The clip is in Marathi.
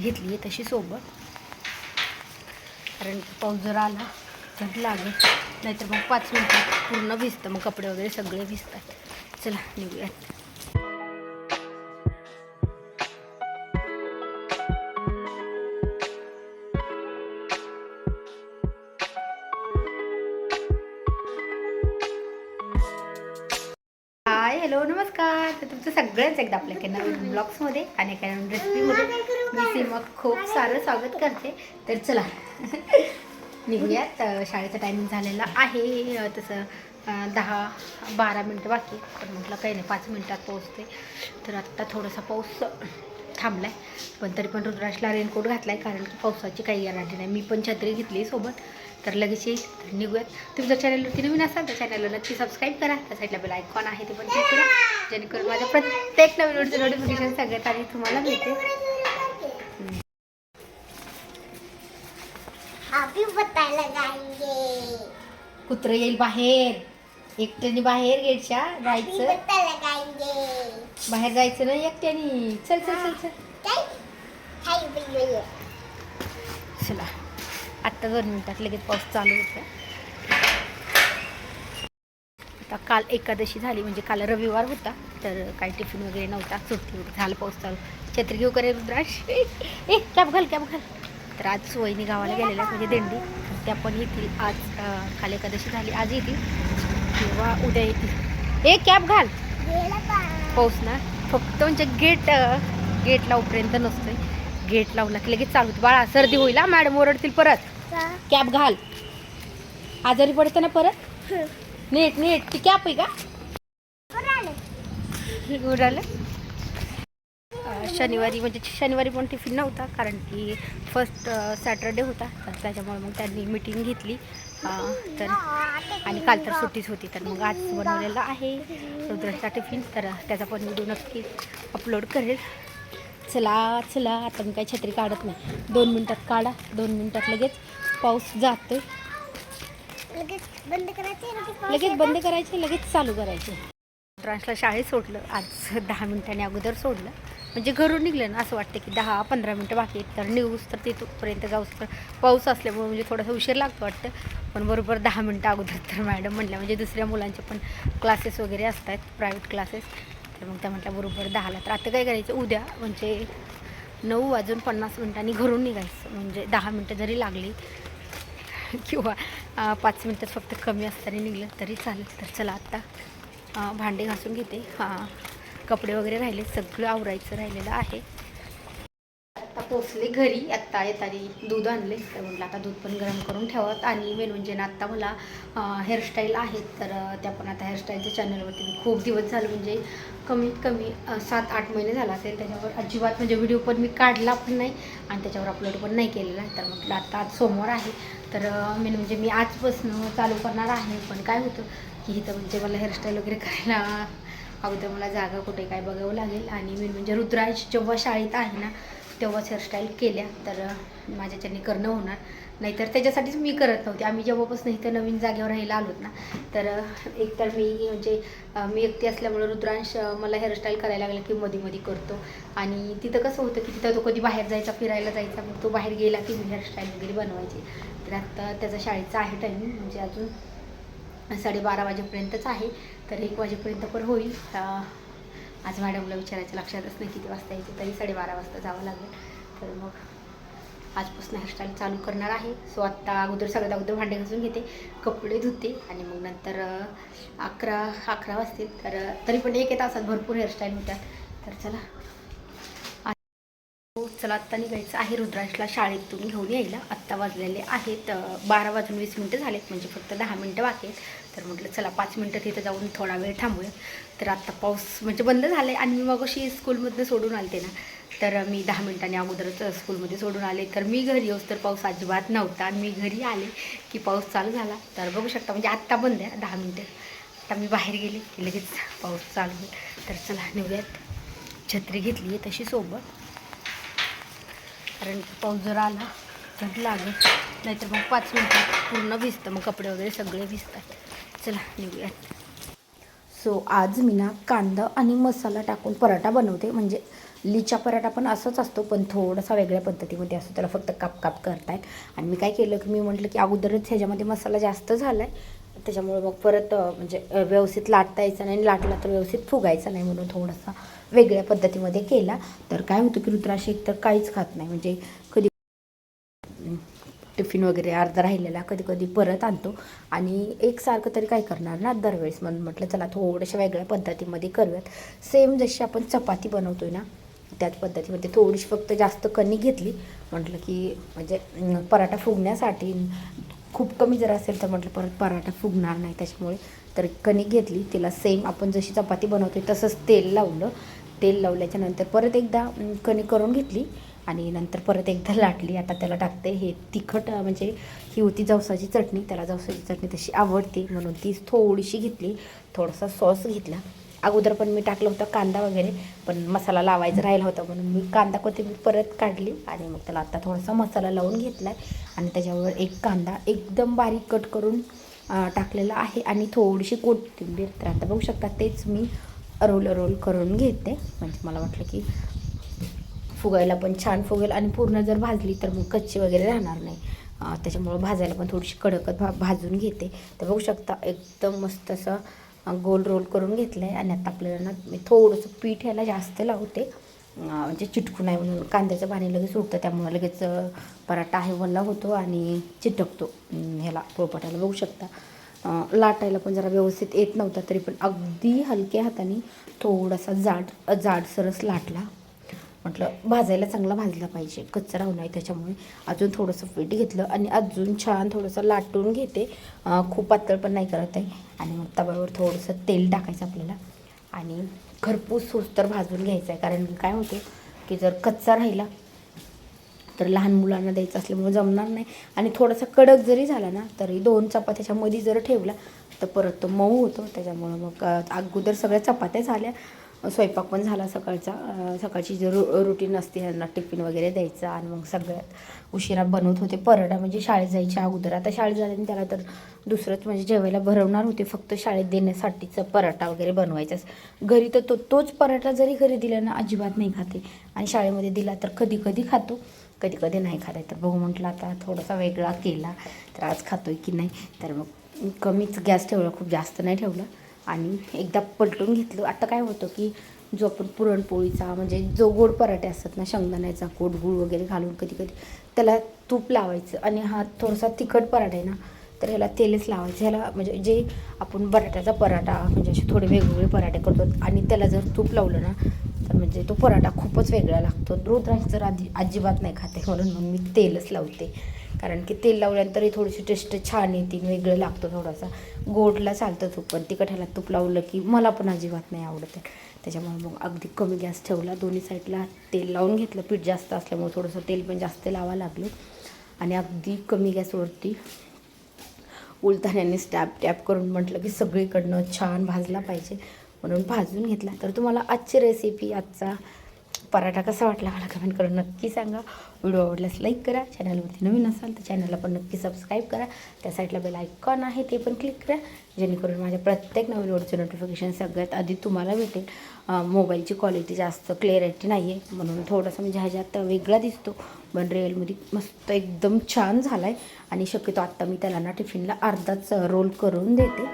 घेतली आहे तशी सोबत. कारण पाऊस जर आला तर लागेल. नाहीतर मग पाच मिनटात पूर्ण भिजतं. मग कपडे वगैरे सगळे भिजतात. चला निघूयात हाय हॅलो नमस्कार. तर तुमचं सगळ्यांच एकदा आपल्या काही नवीन ब्लॉग्समध्ये आणि एका नवीन रेसिपीमध्ये मी सीमा खूप सारं स्वागत करते. तर चला. निघूयात. शाळेचा टायमिंग झालेला आहे. तसं दहा बारा मिनटं बाकी तर पण म्हटलं काही नाही पाच मिनटात पोहोचते. तर आत्ता थोडासा पाऊस थांबला आहे पण तरी पण रुद्राशला रेनकोट घातला आहे कारण की पावसाची काही गॅरंटी नाही. मी पण छत्री घेतली सोबत. तर लगेच येईल. तर निघूयात. तुम्ही जर चॅनलवरती नवीन असाल तर चॅनलला नक्की सबस्क्राईब करा. त्या साईडला बेल आयकॉन आहे ते पण क्लिक करा. जेणेकरून माझ्या प्रत्येक नवीन व्हिडिओचं नोटिफिकेशन सगळ्यात आधी तुम्हाला मिळते लगाएंगे कुत्रं येईल बाहेर. एकट्याने बाहेर गेटच्या जायचं. बाहेर जायचं नाही एकट्याने. चल चल चल चल. काय चला. आत्ता दोन मिनिटात लगेच पाऊस चालू होतं आता काल एकादशी झाली म्हणजे काल रविवार होता तर काही टिफिन वगैरे नव्हता. सुट्टी होती झालं पाऊस चालू. छत्री घेऊ करे रुद्राश ए कॅब घाल कॅब घाल. तर आज वहिनी गावाला गेलेल्या म्हणजे दिंडी. त्या पण येतील आज काल एकादशी झाली आज येतील. किंवा उद्या येतील. ए कॅब घाल. पाऊस ना. फक्त म्हणजे गेट गेट लावपर्यंत नसतोय. गेट लावला की लगेच चालू. बाळा सर्दी होईल हा. मॅडम ओरडतील परत. कॅप घाल. आजारी पडतं ना परत? नीट नीट. ती कॅप आहे का? उडालं. अं, शनिवारी म्हणजे शनिवारी पण टिफिन नव्हता कारण की फर्स्ट सॅटरडे होता. तर त्याच्यामुळे मग त्यांनी मिटिंग घेतली. तर आणि काल तर सुट्टीच होती. तर मग आज बनवलेला आहे रुद्राचा टिफिन तर त्याचा पण व्हिडिओ नक्की अपलोड करेल. चला चला आता मी काही छत्री काढत नाही. दोन मिनटात काढा. दोन मिनटात लगेच पाऊस जातोय. लगेच बंद करायचे लगेच. बंद करायचे लगेच चालू करायचे. ट्रान्सला शाळेत सोडलं. आज दहा मिनिटांनी अगोदर सोडलं. म्हणजे घरून निघलं ना असं वाटतं की दहा पंधरा मिनटं बाकी आहेत तर निघूस तर तिथपर्यंत जाऊस तर पाऊस असल्यामुळे म्हणजे थोडासा उशीर लागतो वाटतं. पण बरोबर दहा मिनटं अगोदर तर मॅडम म्हटल्या म्हणजे दुसऱ्या मुलांचे पण क्लासेस वगैरे असतात प्रायव्हेट क्लासेस तर मग त्या म्हटल्या बरोबर दहाला. तर आता काय करायचं उद्या म्हणजे नऊ वाजून पन्नास मिनिटांनी घरून निघायचं. म्हणजे दहा मिनटं जरी लागली किंवा पाच मिनटं फक्त कमी असताना निघलं तरी चालेल. तर चला आत्ता भांडे घासून घेते. हां. कपडे वगैरे राहिले सगळं आवरायचं राहिलेलं आहे. आता पोचले घरी आत्ता येताना दूध आणले तर म्हटलं आता दूध पण गरम करून ठेवत आणि मेन म्हणजे ना आत्ता मला हेअरस्टाईल आहेत तर त्या पण आता हेअरस्टाईलच्या चॅनलवरती मी खूप दिवस झालं म्हणजे कमीत कमी सात आठ महिने झाला असेल त्याच्यावर अजिबात म्हणजे व्हिडिओ पण मी काढला पण नाही आणि त्याच्यावर अपलोड पण नाही केलेला तर म्हटलं आत्ता आज सोमवार आहे तर मेन म्हणजे मी आजपासून चालू करणार आहे पण काय होतं की इथं म्हणजे मला हेअरस्टाईल वगैरे करायला अगोदर मला जागा कुठे काय बघावं लागेल. आणि मी म्हणजे रुद्राज जेव्हा शाळेत आहे ना तेव्हाच हेअरस्टाईल केल्या. तर माझ्याच्याने करणं होणार. नाहीतर त्याच्यासाठीच मी करत नव्हते. आम्ही जेव्हापासून इथं नवीन जागेवर राहायला आलोत ना तर एकतर मी म्हणजे मी एकटी असल्यामुळे रुद्रांश मला हेअरस्टाईल करायला लागला की मध्ये मध्ये करतो. आणि तिथं कसं होतं की तिथं तो कधी बाहेर जायचा फिरायला जायचा मग तो बाहेर गेला की मी हेअरस्टाईल वगैरे बनवायची. तर आत्ता त्याचा शाळेचा आहे टायमिंग म्हणजे अजून साडेबारा वाजेपर्यंतच आहे तर एक वाजेपर्यंत पण होईल. आज मॅडमला विचारायचं लक्षातच नाही किती वाजता येते तरी साडेबारा वाजता जावं लागेल. तर मग आजपासून हेअरस्टाईल चालू करणार आहे. सो आत्ता अगोदर सगळ्यात अगोदर भांडे घासून घेते कपडे धुते आणि मग नंतर अकरा अकरा वाजतील. तर तरी पण एक एक तासात भरपूर हेअरस्टाईल होतात तर चला. चला आत्ता निघायचं आहे रुद्राशला शाळेतून घेऊन यायला. आत्ता वाजलेले आहेत बारा वाजून वीस मिनटं झालेत म्हणजे फक्त दहा मिनटं बाकी आहेत. तर म्हटलं चला पाच मिनटं तिथं जाऊन थोडा वेळ थांबूया. तर आत्ता पाऊस म्हणजे बंद झाला आहे आणि मी मग अशी स्कूलमधनं सोडून आलते ना. तर मी दहा मिनिटांनी अगोदरच स्कूलमध्ये सोडून आले. तर मी घरी येऊस तर पाऊस अजिबात नव्हता. आणि मी घरी आले की पाऊस चालू झाला. तर बघू शकता म्हणजे आत्ता बंद आहे दहा मिनटं. आता मी बाहेर गेले की लगेच पाऊस चालू होईल. तर चला निघूयात. छत्री घेतली आहे तशी सोबत. कारण की पाऊस जर आला तर लागेल नाहीतर मग पाच मिनटात पूर्ण भिजतं मग कपडे वगैरे सगळे भिजतात. चला निघूयात. सो आज मी ना कांदा आणि मसाला टाकून पराठा बनवते. म्हणजे लिचा पराठा पण असंच असतो पण थोडासा वेगळ्या पद्धतीमध्ये असतो. त्याला फक्त काप काप करतायत आणि मी काय केलं की मी म्हटलं की अगोदरच ह्याच्यामध्ये मसाला जास्त झाला आहे त्याच्यामुळे मग परत म्हणजे व्यवस्थित लाटता यायचा नाही आणि लाटला तर व्यवस्थित फुगायचा नाही म्हणून थोडासा वेगळ्या पद्धतीमध्ये केला. तर काय होतं की रुद्राशी एक तर काहीच खात नाही. म्हणजे कधी टिफिन वगैरे अर्धा राहिलेला कधी कधी परत आणतो. आणि एकसारखं तरी काय करणार ना दरवेळेस म्हणून म्हटलं चला थोड्याशा वेगळ्या पद्धतीमध्ये करूयात. सेम जशी आपण चपाती बनवतोय ना त्याच पद्धतीमध्ये थोडीशी फक्त जास्त कणी घेतली. म्हटलं की म्हणजे पराठा फुगण्यासाठी खूप कमी जर असेल तर म्हटलं परत पराठा फुगणार नाही त्याच्यामुळे. तर कणिक घेतली तिला सेम आपण जशी चपाती बनवतो तसंच तेल लावलं. तेल लावल्याच्या नंतर परत एकदा कणिक करून घेतली आणि नंतर परत एकदा लाटली. आता त्याला टाकते. हे तिखट म्हणजे ही होती जवसाची चटणी. त्याला जवसाची चटणी तशी आवडते म्हणून ती थोडीशी घेतली. थोडासा सॉस घेतला. अगोदर पण मी टाकलं होतं कांदा वगैरे पण मसाला लावायचा राहिला होता म्हणून मी कांदा कोथिंबीर परत काढली आणि मग त्याला आता थोडासा मसाला लावून घेतला आहे आणि त्याच्यावर एक कांदा एकदम बारीक कट करून टाकलेला आहे आणि थोडीशी कोथिंबीर. तर आता बघू शकता तेच मी रोल रोल करून घेते. म्हणजे मला वाटलं की फुगायला पण छान फुगेल आणि पूर्ण जर भाजली तर मग कच्ची वगैरे राहणार नाही. त्याच्यामुळं भाजायला पण थोडीशी कडकत भा भाजून घेते. तर बघू शकता एकदम मस्त असं गोल रोल करून घेतलं आहे आणि आता आपल्याला ना मी थोडंसं पीठ ह्याला जास्त लावते. म्हणजे चिटकू नाही म्हणून. कांद्याचं पाणी लगेच उठतं त्यामुळे लगेच पराठा आहे वल्ला होतो आणि चिटकतो. ह्याला पोळपाटाला बघू शकता. लाटायला पण जरा व्यवस्थित येत नव्हता तरी पण अगदी हलक्या हाताने थोडासा जाड जाडसरस लाटला. म्हटलं भाजायला चांगला भाजला पाहिजे. कच्चा राहू नये त्याच्यामुळे. अजून थोडंसं पीठ घेतलं आणि अजून छान थोडंसं लाटून घेते. खूप पातळ पण नाही करत आहे. आणि मग तव्यावर थोडंसं तेल टाकायचं आपल्याला. आणि खरपूस तर भाजून घ्यायचं आहे. कारण काय होते की जर कच्चा राहिला तर लहान मुलांना द्यायचं असल्यामुळे जमणार नाही. आणि थोडासा कडक जरी झाला ना तरी दोन चपात्याच्या मध्ये जर ठेवला तर परत तो मऊ होतो. त्याच्यामुळं मग अगोदर सगळ्या चपात्या झाल्या. स्वयंपाक पण झाला सकाळचा. सकाळची जे रु रुटीन असते यांना टिफिन वगैरे द्यायचा आणि मग सगळ्यात उशिरा बनवत होते. पराठा म्हणजे शाळेत जायच्या अगोदर. आता शाळेत झाल्याने त्याला तर दुसरंच म्हणजे जेवायला भरवणार होते. फक्त शाळेत देण्यासाठीचं पराठा वगैरे बनवायचाच. घरी तर तो तोच पराठा जरी घरी दिला ना अजिबात नाही खाते. आणि शाळेमध्ये दिला तर कधी कधी खातो. कधी कधी नाही खात तर बघू म्हटलं आता थोडासा वेगळा केला तर आज खातोय की नाही. तर मग कमीच गॅस ठेवला खूप जास्त नाही ठेवलं. आणि एकदा पलटून घेतलं. आता काय होतं की जो आपण पुरणपोळीचा म्हणजे जो गोड पराठे असतात ना शेंगदाण्याचा गोड गूळ वगैरे घालून कधी कधी त्याला तूप लावायचं आणि हा थोडासा तिखट पराठा आहे ना तर ह्याला तेलच लावायचं. ह्याला म्हणजे जे आपण बटाट्याचा पराठा म्हणजे असे थोडे वेगवेगळे पराठे करतो आणि त्याला जर तूप लावलं ना तर म्हणजे तो पराठा खूपच वेगळा लागतो. रुद्रांश तर आधी अजिबात नाही खाते म्हणून मग मी तेलच लावते. कारण की तेल लावल्यानंतरही थोडीशी टेस्ट छान येते वेगळं लागतो थोडासा. गोडला चालतं तूप पण तिखट ह्याला तूप लावलं की मला पण अजिबात नाही आवडत. आहे त्याच्यामुळे मग अगदी कमी गॅस ठेवला. दोन्ही साईडला तेल लावून घेतलं. पीठ जास्त असल्यामुळे थोडंसं तेल पण जास्त लावा लागलं. आणि अगदी कमी गॅसवरती उलथाण्याने स्टॅप टॅप करून म्हटलं की सगळीकडनं छान भाजला पाहिजे. म्हणून भाजून घेतला. तर तुम्हाला आजची रेसिपी आजचा पराठा कसा वाटला मला कमेंट करून नक्की सांगा. व्हिडिओ आवडल्यास लाईक करा. चॅनलवरती नवीन असाल तर चॅनलला पण नक्की सबस्क्राईब करा. त्या साईडला बेल आयकॉन आहे ते पण क्लिक करा. जेणेकरून माझ्या प्रत्येक नवीन व्हिडिओचं नोटिफिकेशन सगळ्यात आधी तुम्हाला भेटेल. मोबाईलची क्वालिटी जास्त क्लिअरिटी नाही आहे म्हणून थोडासा म्हणजे ह्याच्यात वेगळा दिसतो. पण रिअलमध्ये मस्त एकदम छान झाला आहे आणि शक्यतो आत्ता मी त्याला ना टिफिनला अर्धाच रोल करून देते.